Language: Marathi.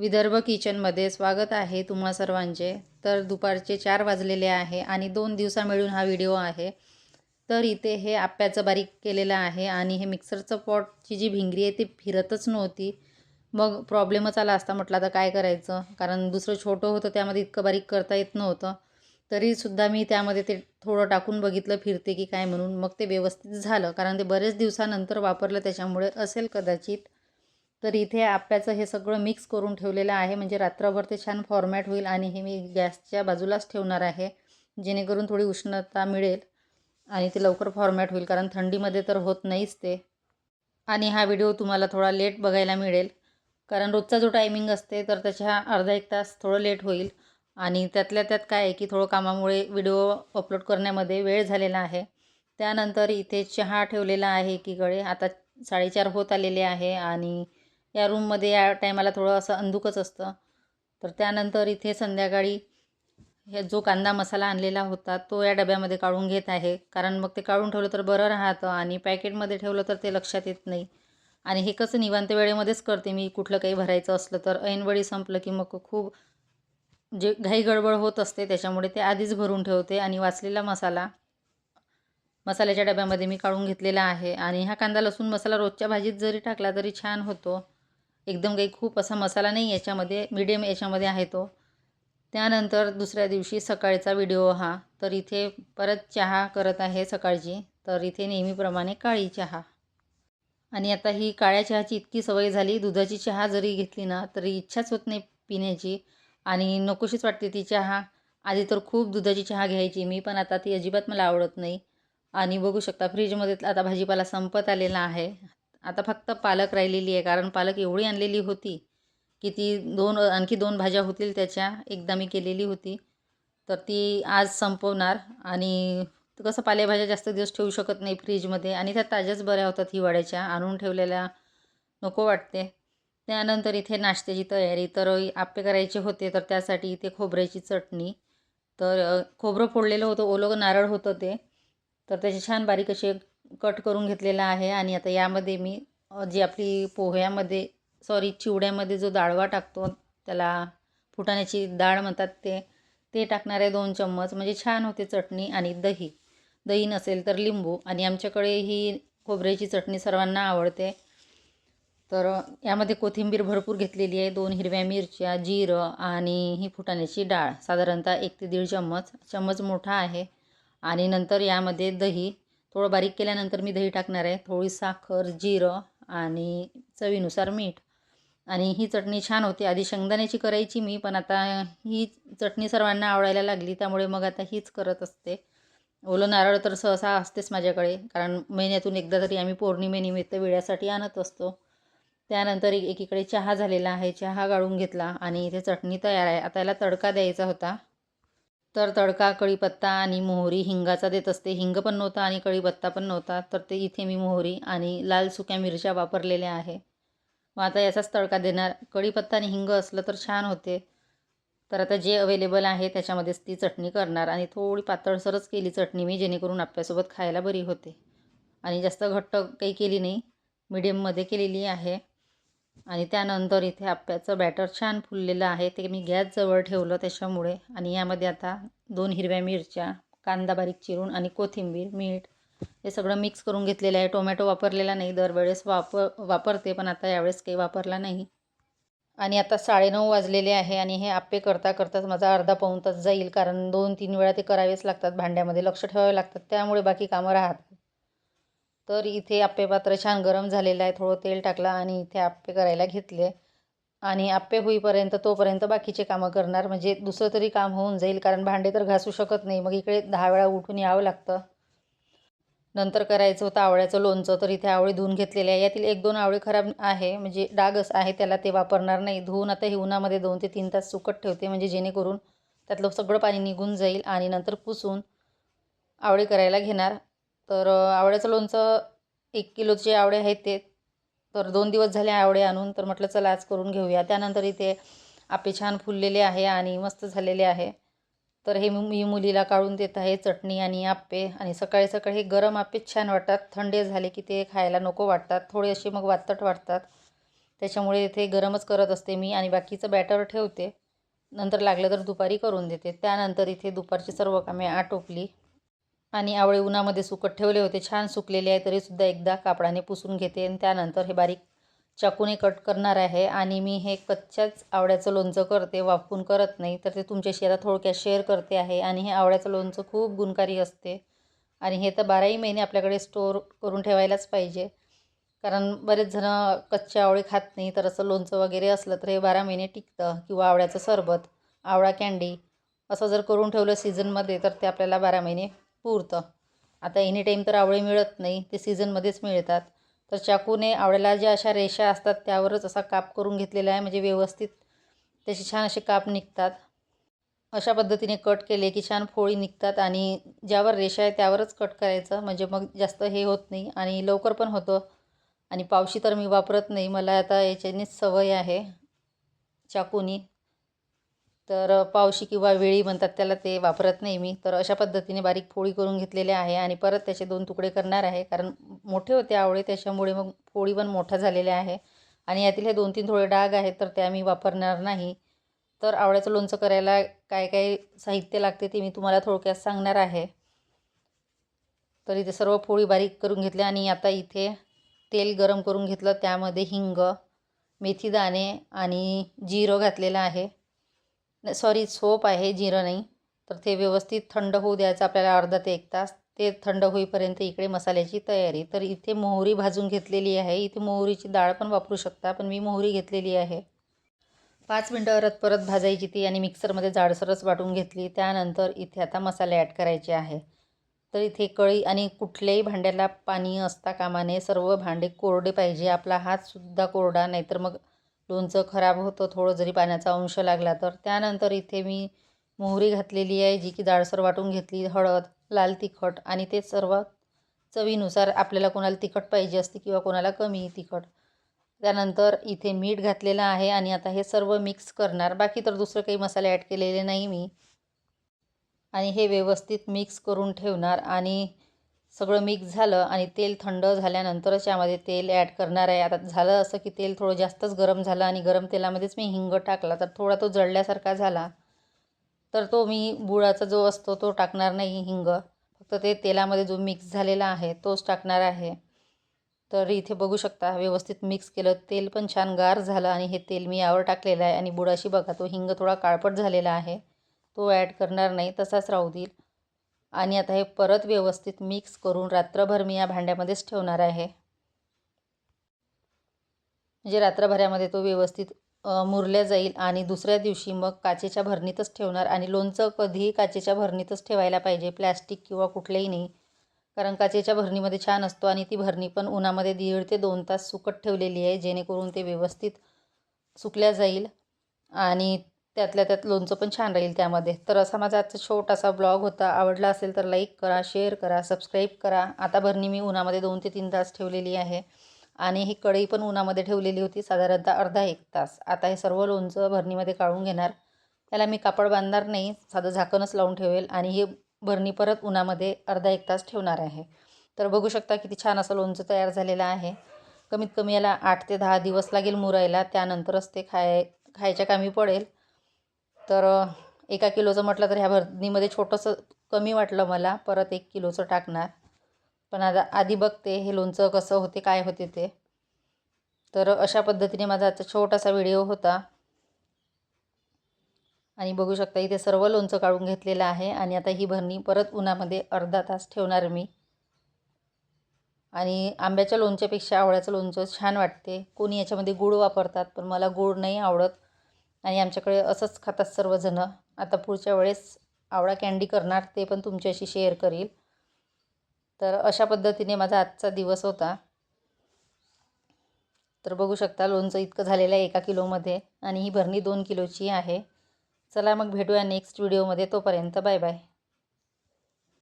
विदर्भ किचनमध्ये स्वागत आहे तुम्हा सर्वांचे. तर दुपारचे चार वाजलेले आहे आणि दोन दिवसा मिळून हा व्हिडिओ आहे. तर इथे हे आप्याचं बारीक केलेलं आहे आणि हे मिक्सरचं पॉटची जी भिंगरी आहे ती फिरतच नव्हती. मग प्रॉब्लेमच आला असता म्हटलं आता काय करायचं? कारण दुसरं छोटं होतं त्यामध्ये इतकं बारीक करता येत नव्हतं. तरीसुद्धा मी त्यामध्ये ते थोडं टाकून बघितलं फिरते की काय म्हणून. मग ते व्यवस्थित झालं कारण ते बरेच दिवसानंतर वापरलं त्याच्यामुळे असेल कदाचित. तर इथे आप्याचं हे सगळं मिक्स करून ठेवलेलं आहे. म्हणजे रात्रभर ते छान फॉर्मॅट होईल आणि हे मी गॅसच्या बाजूलाच ठेवणार आहे. जेणेकरून थोडी उष्णता मिळेल आणि ते लवकर फॉर्मॅट होईल. कारण थंडीमध्ये तर होत नाहीच ते. आणि हा व्हिडिओ तुम्हाला थोडा लेट बघायला मिळेल. कारण रोजचा जो टायमिंग असते तर त्याच्या अर्धा एक तास थोडं लेट होईल. आणि त्यातल्या त्यात काय आहे की थोडं कामामुळे व्हिडिओ अपलोड करण्यामध्ये वेळ झालेला आहे. त्यानंतर इथे चहा ठेवलेला आहे एकीकडे. आता साडेचार होत आलेले आहे आणि या रूममध्ये या टायमाला थोडं असं अंधुकच असतं. तर त्यानंतर इथे संध्याकाळी हे जो कांदा मसाला आणलेला होता तो या डब्यामध्ये काढून घेत आहे. कारण मग ते काढून ठेवलं तर बरं राहतं आणि पॅकेटमध्ये ठेवलं तर ते लक्षात येत नाही. आणि हे कसं निवांत वेळेमध्येच करते मी कुठलं काही भरायचं असलं तर. ऐनवेळी संपलं की मग खूप जे घाई गडबड होत असते त्याच्यामुळे ते आधीच भरून ठेवते. आणि वाचलेला मसाला मसाल्याच्या डब्यामध्ये मी काढून घेतलेला आहे. आणि हा कांदा लसूण मसाला रोजच्या भाजीत जरी टाकला तरी छान होतो. एकदम काही खूप असा मसाला नाही याच्यामध्ये मिडियम याच्यामध्ये आहे तो. त्यानंतर दुसऱ्या दिवशी सकाळचा व्हिडिओ हा. तर इथे परत चहा करत आहे सकाळची. तर इथे नेहमीप्रमाणे काळी चहा. आणि आता ही काळ्या चहाची इतकी सवय झाली दुधाची चहा जरी घेतली ना तरी इच्छाच होत नाही पिण्याची. आणि नकोशीच वाटते ती चहा. आधी तर खूप दुधाची चहा घ्यायची मी पण आता ती अजिबात मला आवडत नाही. आणि बघू शकता फ्रीजमध्ये आता भाजीपाला संपत आलेला आहे. आता फक्त पालक राहिलेली आहे कारण पालक एवढी आणलेली होती की ती दोन आणखी दोन भाज्या होतील त्याच्या एकदा मी केलेली होती. तर ती आज संपवणार आणि कसं पालेभाज्या जास्त दिवस ठेवू शकत नाही फ्रीजमध्ये आणि त्या ताज्याच बऱ्या होतात हिवाळ्याच्या आणून ठेवलेल्या नको वाटते. त्यानंतर इथे नाश्त्याची तयारी तर आप्पे करायचे होते तर त्यासाठी इथे खोबऱ्याची चटणी. तर खोबरं फोडलेलं होतं ओलं नारळ होतं ते. तर त्याचे छान बारीक असे कट करून घेतलेला आहे आणि आता यामध्ये मी जी आपली पोह्यामध्ये सॉरी चिवड्यामध्ये जो डाळवा टाकतो त्याला फुटाण्याची डाळ म्हणतात ते ते टाकणार आहे दोन चम्मच. म्हणजे छान होते चटणी आणि दही. दही नसेल तर लिंबू. आणि आमच्याकडे ही खोबऱ्याची चटणी सर्वांना आवडते. तर यामध्ये कोथिंबीर भरपूर घेतलेली आहे. दोन हिरव्या मिरच्या जिरं आणि ही फुटाण्याची डाळ. साधारणतः एक ते दीड चम्मच. चम्मच मोठा आहे. आणि नंतर यामध्ये दही. थोडं बारीक केल्यानंतर मी दही टाकणार आहे. थोडी साखर जिरं आणि चवीनुसार मीठ. आणि ही चटणी छान होती. आधी शेंगदाण्याची करायची मी पण आता ही चटणी सर्वांना आवडायला लागली त्यामुळे मग आता हीच करत असते. ओलं नारळ तर सहसा असतेच माझ्याकडे कारण महिन्यातून एकदा तरी आम्ही पौर्णिमेनिमित्त वेळासाठी आणत असतो. त्यानंतर एकीकडे चहा झालेला आहे. चहा गाळून घेतला आणि इथे चटणी तयार आहे. आता याला तडका द्यायचा होता. तर तडका कढीपत्ता आणि मोहरी हिंगाचा देत असते. हिंग पण नव्हता आणि कढीपत्ता पण नव्हता. तर ते इथे मी मोहरी आणि लाल सुक्या मिरच्या वापरलेल्या आहे. मग आता याचाच तडका देणार. कढीपत्ता आणि हिंग असलं तर छान होते. तर आता जे अवेलेबल आहे त्याच्यामध्येच ती चटणी करणार. आणि थोडी पातळसरच केली चटणी मी जेणेकरून आपल्यासोबत खायला बरी होते. आणि जास्त घट्ट काही केली नाही. मिडियममध्ये केलेली आहे. आणि त्यानंतर इथे आप्याचं बॅटर छान फुललेलं आहे. ते मी गॅसजवळ ठेवलं त्याच्यामुळे. आणि यामध्ये आता दोन हिरव्या मिरच्या कांदा बारीक चिरून आणि कोथिंबीर मीठ हे सगळं मिक्स करून घेतलेलं आहे. टोमॅटो वापरलेला नाही. दरवेळेस वापर वापरते पण आता यावेळेस काही वापरला नाही. आणि आता साडेनऊ वाजलेले आहे आणि हे आप्पे करता करताच माझा अर्धा पाऊण तास जाईल. कारण दोन तीन वेळा ते करावेच लागतात. भांड्यामध्ये लक्ष ठेवावे लागतात. त्यामुळे बाकी कामं राहतात. तर इथे आप्पे पात्र छान गरम झालेलं आहे. थोडं तेल टाकलं आणि इथे आप्पे करायला घेतले. आणि आप्पे होईपर्यंत तोपर्यंत बाकीचे कामं करणार. म्हणजे दुसरं तरी काम होऊन जाईल कारण भांडे तर घासू शकत नाही. मग इकडे दहा वेळा उठून यावं लागतं. नंतर करायचं होतं आवळ्याचं लोणचं तर इथे आवळे धुवून घेतलेले आहे यातील एक दोन आवळे खराब आहे म्हणजे डागच आहे त्याला ते वापरणार नाही. धुवून आता हे उन्हामध्ये दोन ते तीन तास सुकट ठेवते म्हणजे जेणेकरून त्यातलं सगळं पाणी निघून जाईल आणि नंतर पुसून आवळे करायला घेणार. तर आवळ्याचं लोणचं एक किलोचे आवळे आहेत ते. तर दोन दिवस झाले आवळे आणून तर म्हटलं चला आज करून घेऊया. त्यानंतर इथे आपे छान फुललेले आहे आणि मस्त झालेले आहे. तर हे मी मुलीला काढून देत आहे चटणी आणि आप्पे आणि सकाळी सकाळी हे गरम आप्पे छान वाटतात. थंडे झाले की ते खायला नको वाटतात. थोडे असे मग वातट वाटतात. त्याच्यामुळे इथे गरमच करत असते मी आणि बाकीचं बॅटर ठेवते. नंतर लागलं तर दुपारी करून देते. त्यानंतर इथे दुपारची सर्व कामे आटोपली. आणि आवळे उन्हामध्ये सुकत ठेवले होते. छान सुकलेले आहे तरीसुद्धा एकदा कापडाने पुसून घेते आणि त्यानंतर हे बारीक चाकूने कट करणार आहे. आणि मी हे कच्च्याच आवळ्याचं लोणचं करते वाफून करत नाही. तर ते तुमच्याशी आता थोडक्यात शेअर करते आहे. आणि हे आवळ्याचं लोणचं खूप गुणकारी असते. आणि हे तर बाराही महिने आपल्याकडे स्टोअर करून ठेवायलाच पाहिजे. कारण बरेच जण कच्चे आवळे खात नाही. तर असं लोणचं वगैरे असलं तर हे बारा महिने टिकतं. किंवा आवळ्याचं सरबत आवळा कँडी असं जर करून ठेवलं सीझनमध्ये तर ते आपल्याला बारा महिने पुरतं. आता एनी टाईम तर आवळे मिळत नाही ते सीझनमध्येच मिळतात. तर चाकूने आवळ्याला ज्या अशा रेषा असतात त्यावरच असा काप करून घेतलेला आहे म्हणजे व्यवस्थित त्याचे छान असे काप निघतात. अशा पद्धतीने कट केले की छान फोळी निघतात आणि ज्यावर रेषा आहे त्यावरच कट करायचं म्हणजे मग जास्त हे होत नाही आणि लवकर पण होतं. आणि पावशी तर मी वापरत नाही मला आता याच्यानेच सवय आहे चाकूनी. तर पावशी किंवा वेळी म्हणतात त्याला ते वापरत नाही मी. तर अशा पद्धतीने बारीक फोळी करून घेतलेले आहे आणि परत त्याचे दोन तुकडे करणार आहे. कारण मोठे होते आवळे त्याच्यामुळे मग फोळी पण मोठा झालेल्या आहे. आणि यातील हे दोन तीन थोडे डाग आहेत तर त्या मी वापरणार नाही. तर आवळ्याचं लोणचं करायला काय काय साहित्य लागते ते मी तुम्हाला थोडक्यात सांगणार आहे. तर इथे सर्व फोळी बारीक करून घेतल्या आणि आता इथे तेल गरम करून घेतलं. त्यामध्ये हिंग मेथीदाणे आणि जिरं घातलेलं आहे. सॉरी सोप आहे जिरं नाही. तर ते व्यवस्थित थंड होऊ द्यायचं आपल्याला अर्धा ते एक तास. ते थंड होईपर्यंत इकडे मसाल्याची तयारी. तर इथे मोहरी भाजून घेतलेली आहे. इथे मोहरीची डाळ पण वापरू शकता पण मी मोहरी घेतलेली आहे. पाच मिनटं परत परत भाजायची ती आणि मिक्सरमध्ये जाडसरच वाटून घेतली. त्यानंतर इथे आता मसाले ॲड करायचे आहे. तर इथे कळी आणि कुठल्याही भांड्याला पाणी असता कामाने सर्व भांडे कोरडे पाहिजे. आपला हातसुद्धा कोरडा नाहीतर मग लोणचं खराब होतं थोडं जरी पाण्याचा अंश लागला तर त्यानंतर इथे मी मोहरी घातलेली आहे जी की जाडसर वाटून घेतली हळद लाल तिखट आणि ते सर्व चवीनुसार आपल्याला कोणाला तिखट पाहिजे असते किंवा कोणाला कमी तिखट. त्यानंतर इथे मीठ घातलेलं आहे आणि आता हे सर्व मिक्स करणार. बाकी तर दुसरं काही मसाले ॲड केलेले नाही मी. आणि हे व्यवस्थित मिक्स करून ठेवणार आणि सगळं मिक्स झालं आणि तेल थंड झाल्यानंतरच यामध्ये तेल ॲड करणार आहे. आता झालं असं की तेल थोडं जास्तच गरम झालं आणि गरम तेलामध्येच मी हिंग टाकला. तर थोडा तो जळल्यासारखा झाला. तर तो मी बुळाचा जो असतो तो टाकणार नाही हिंग. फक्त ते तेलामध्ये जो मिक्स झालेला आहे तोच टाकणार आहे. तर इथे बघू शकता व्यवस्थित मिक्स केलं. तेल पण छान गार झालं आणि हे तेल मी यावर टाकलेलं आहे. आणि बुडाशी बघा तो हिंग थोडा काळपट झालेला आहे. तो ॲड करणार नाही. तसाच राहू देईल. आणि आता हे परत व्यवस्थित मिक्स करून रात्रभर मी या भांड्यामध्येच ठेवणार आहे. म्हणजे रात्रभरामध्ये तो व्यवस्थित मुरल्या जाईल आणि दुसऱ्या दिवशी मग काचेच्या भरणीतच ठेवणार आणि लोणचं कधीही काचेच्या भरणीतच ठेवायला पाहिजे प्लॅस्टिक किंवा कुठलंही नाही. कारण काचेच्या भरणीमध्ये छान असतो आणि ती भरणी पण उन्हामध्ये दीड ते दोन तास सुकट ठेवलेली आहे जेणेकरून ते व्यवस्थित सुकल्या जाईल. आणि त्यातल्या त्यात लोणचं पण छान राहील त्यामध्ये. तर असा माझा आजचा छोटासा ब्लॉग होता. आवडला असेल तर लाईक करा शेअर करा सबस्क्राईब करा. आता भरणी मी उन्हामध्ये दोन ते तीन तास ठेवलेली आहे. आणि ही कढई पण उन्हामध्ये ठेवलेली होती साधारणतः अर्धा एक तास. आता हे सर्व लोणचं भरणीमध्ये काढून घेणार. त्याला मी कापड बांधणार नाही साधं झाकणच लावून ठेवेल आणि हे भरणी परत उन्हामध्ये अर्धा एक तास ठेवणार आहे. तर बघू शकता किती छान असं लोणचं तयार झालेलं आहे. कमीत कमी याला आठ ते दहा दिवस लागेल मुरायला. त्यानंतरच ते खाय खायच्या कामी पडेल. तर एका किलोचं म्हटलं तर ह्या भरणीमध्ये छोटंसं कमी वाटलं मला. परत एक किलोचं टाकणार. पण आता आधी बघते हे लोणचं कसं होते काय होते ते. तर अशा पद्धतीने माझा आजचा छोटासा व्हिडिओ होता. आणि बघू शकता इथे सर्व लोणचं काढून घेतलेलं आहे. आणि आता ही भरणी परत उन्हामध्ये अर्धा तास ठेवणार मी. आणि आंब्याच्या लोणच्यापेक्षा आवळ्याचं लोणचं छान वाटते. कोणी याच्यामध्ये गूळ वापरतात पण मला गूळ नाही आवडत. आणि आमच्याकडे असंच खातात सर्वजणं. आता पुढच्या वेळेस आवळा कँडी करणार ते पण तुमच्याशी शेअर करील. तर अशा पद्धतीने माझा आजचा दिवस होता. तर बघू शकता लोणचं इतकं झालेलं आहे एका किलोमध्ये आणि ही भरणी दोन किलोची आहे. चला मग भेटूया नेक्स्ट व्हिडिओमध्ये तोपर्यंत बाय बाय